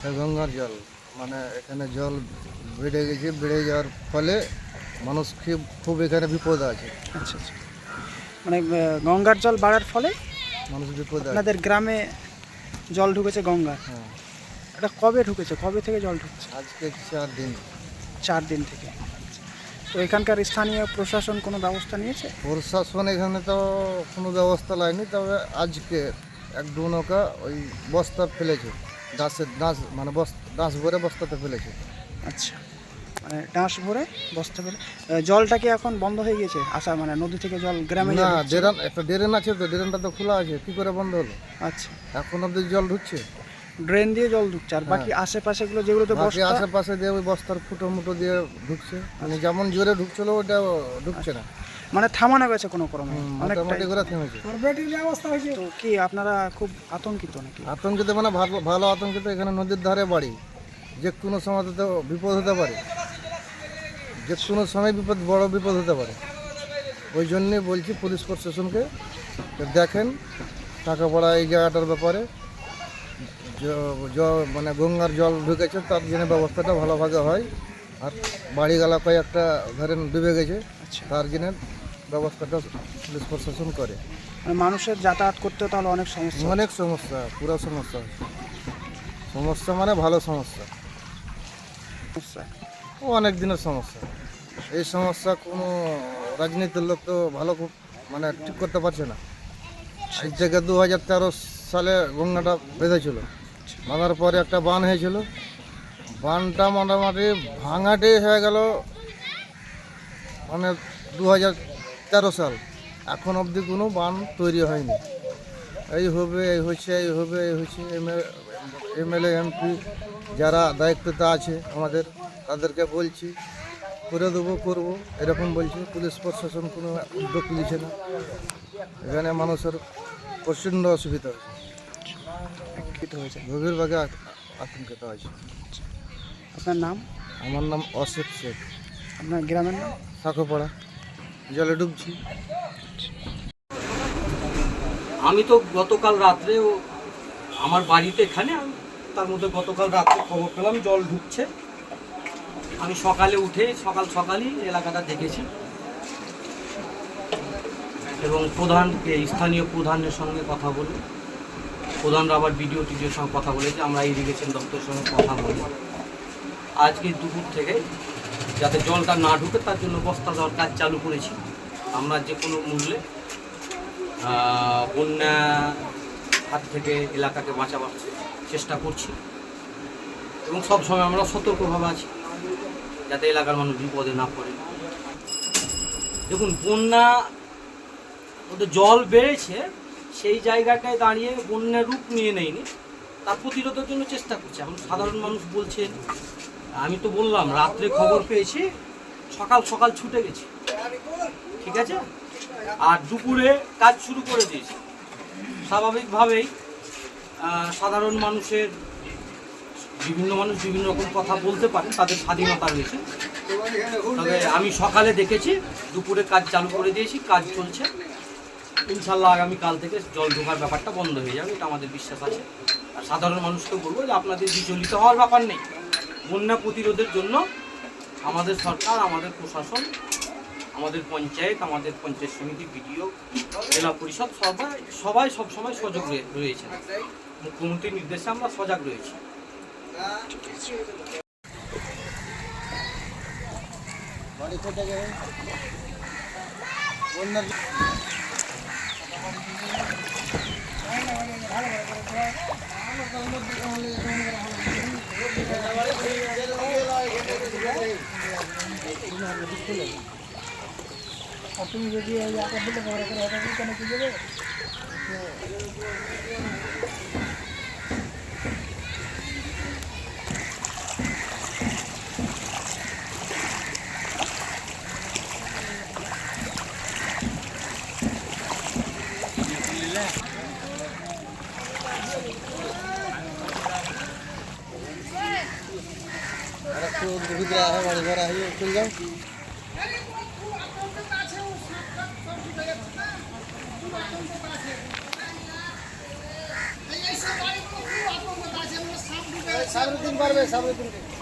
এটা গঙ্গার জল। মানে এখানে জল বেড়ে গেছে বেড়ে যাওয়ার ফলে মানুষ খুব খুব এখানে বিপদ আছে। আচ্ছা আচ্ছা। মানে গঙ্গার জল বাড়ার ফলে মানুষ বিপদ আছে। আপনাদের গ্রামে জল ঢুকেছে গঙ্গা হ্যাঁ। এটা কবে ঢুকেছে? কবে থেকে জল ঢুকছে? আজকে চার দিন। চার দিন থেকে। তো এখানকার স্থানীয় প্রশাসন কোনো ব্যবস্থা নিয়েছে? প্রশাসন এখানে তো কোনো ব্যবস্থা লাইনি তবে আজকে এক দু নৌকা ওই বস্তা ফেলেছে। ডাঁসের ডাঁস মানে বস্তা ডাঁস ভরে বস্তাতে ফেলেছে। আচ্ছা মানে ডাঁশ ভরে বস্তা ভরে জলটা কি এখন বন্ধ হয়ে গেছে আসা মানে নদী থেকে জল গ্রামে না? ড্রেন একটা ড্রেন আছে তো ড্রেনটা তো খোলা আছে কি করে বন্ধ হলো? আচ্ছা। এখন অব্দি জল ঢুকছে। ড্রেন দিয়ে জল ঢুকছে আর বাকি আশেপাশেগুলো যেগুলোতে বাকি বস্তা আশেপাশে দিয়ে ওই বস্তার ফুটো মুটো দিয়ে ঢুকছে। মানে যেমন জোরে ঢুকছিল ওটা ঢুকছে না। মানে থামানো গেছে কোনো ক্রমে। মোটামুটি করে থেমেছে। তো কি আপনারা খুব আতঙ্কিত নাকি? আতঙ্কিত মানে ভালো ভালো আতঙ্কিত এখানে নদীর ধারে বাড়ি। যে কোনো সময় তো বিপদ হতে পারে। যে কোনো সময় বিপদ বড় বিপদ হতে পারে। ওই জন্যে বলছি পুলিশ প্রশাসনকে দেখেন টাকা পড়া এই জায়গাটার ব্যাপারে। মানে গঙ্গার জল ঢুকেছে তার জন্য ব্যবস্থাটা ভালোভাবে হয়। আর বাড়ি গেলা কয়েকটা ধরেন ডুবে গেছে। আচ্ছা। তার জন্য ব্যবস্থাটা পুলিশ প্রশাসন করে। মানে মানুষের যাতায়াত করতে তাহলে অনেক সমস্যা অনেক সমস্যা পুরো সমস্যা সমস্যা মানে ভালো সমস্যা। সমস্যা। ও অনেক দিনের সমস্যা। এই সমস্যা কোনো রাজনীতির লোক তো ভালো খুব মানে ঠিক করতে পারছে না। সেই জায়গায় দু হাজার তেরো সালে গঙ্গাটা বেঁধেছিল। ভাঙার পরে একটা বান হয়েছিল। বানটা মোটামুটি ভাঙাটাই হয়ে গেল মানে দু হাজার তেরো সাল। এখন অবধি কোনো বান তৈরি হয়নি। এই হবে এই হচ্ছে এই হবে এই হচ্ছে এমএলএ এমপি যারা দায়িত্বতে আছে আমাদের তাদেরকে বলছি করে দেবো করব। এরকম বলছে পুলিশ প্রশাসন কোনো উদ্যোগ নিচ্ছে না। এখানে মানুষের প্রচণ্ড অসুবিধা হয়েছে। গভীরভাবে আত- আতঙ্কিত হয়েছে। আপনার নাম? আমার নাম অসিফ শেখ। আপনার গ্রামের নাম? সাঁকোপাড়া, জলে ডুবছি। আমি তো গতকাল রাত্রেও আমার বাড়িতে এখানে তার মধ্যে গতকাল রাত্রে খবর পেলাম, জল ঢুকছে। আমি সকালে উঠে সকাল সকালই এলাকাটা দেখেছি। এবং প্রধানকে, স্থানীয় প্রধানের সঙ্গে কথা বলি। প্রধানরা আবার বিডিও টিডিওর সঙ্গে কথা বলেছে, আমরা ইরিগেশন দপ্তরের সঙ্গে কথা বলি। আজকে দুপুর থেকে যাতে জলটা না ঢুকে, তার জন্য বস্তা দেওয়ার কাজ চালু করেছি। আমরা যে কোনো মূল্যে বন্যা হাত থেকে এলাকাকে বাঁচাবার চেষ্টা করছি। এবং সব সময় আমরা সতর্কভাবে আছি, যাতে এলাকার মানুষ বিপদে না পড়ে। দেখুন, বন্যা, ওদের জল বেড়েছে, সেই জায়গাটায় দাঁড়িয়ে বন্যার রূপ নিয়ে নেয়নি। তার প্রতিরোধের জন্য চেষ্টা করছে। এখন সাধারণ মানুষ বলছেন আমি তো বললাম, রাত্রে খবর পেয়েছি, সকাল সকাল ছুটে গেছি। ঠিক আছে? আর দুপুরে কাজ শুরু করে দিয়েছি। স্বাভাবিকভাবেই সাধারণ মানুষের, বিভিন্ন মানুষ বিভিন্ন রকম কথা বলতে পারে, তাদের স্বাধীনতা রয়েছে। তবে আমি সকালে দেখেছি, দুপুরে কাজ চালু করে দিয়েছি, কাজ চলছে। ইনশাল্লাহ আগামী কাল থেকে জল ঢোকার ব্যাপারটা বন্ধ হয়ে যাবে, এটা আমাদের বিশ্বাস আছে। আর সাধারণ মানুষকে বলব যে আপনাদের বিচলিত হওয়ার ব্যাপার নেই। বন্যা প্রতিরোধের জন্য আমাদের সরকার, আমাদের প্রশাসন, আমাদের পঞ্চায়েত আমাদের পঞ্চায়েত সমিতি, বিডিও, জেলা পরিষদ সবাই সবাই সবসময় সজাগ রয়ে- রয়েছে মুখ্যমন্ত্রীর নির্দেশে আমরা সজাগ রয়েছি। বন্যার তুমি যদি এই আকাশ দিলে বড় করে হবে কেন কি দেবে আর একটু ভিতরে আসে বাড়ি ঘর আসি চলে যাও এই সব বাড়িগুলো